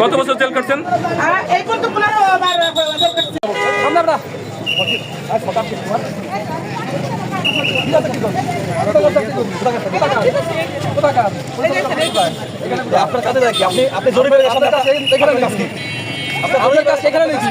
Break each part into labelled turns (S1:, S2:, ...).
S1: কত বছর জেল করছেন
S2: আপনার কাছে আপনি আপনি জরিপের কাছে এখানে নিয়েছি।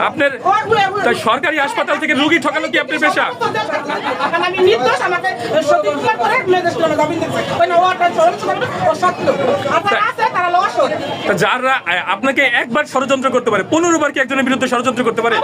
S2: আপনার
S1: তাই সরকারি হাসপাতাল থেকে রুগী ঠকানো কি আপনার পেশা?
S3: যারা
S1: আপনাকে একবার ষড়যন্ত্র করতে পারে পনেরো বার কি একজনের বিরুদ্ধে ষড়যন্ত্র করতে পারে?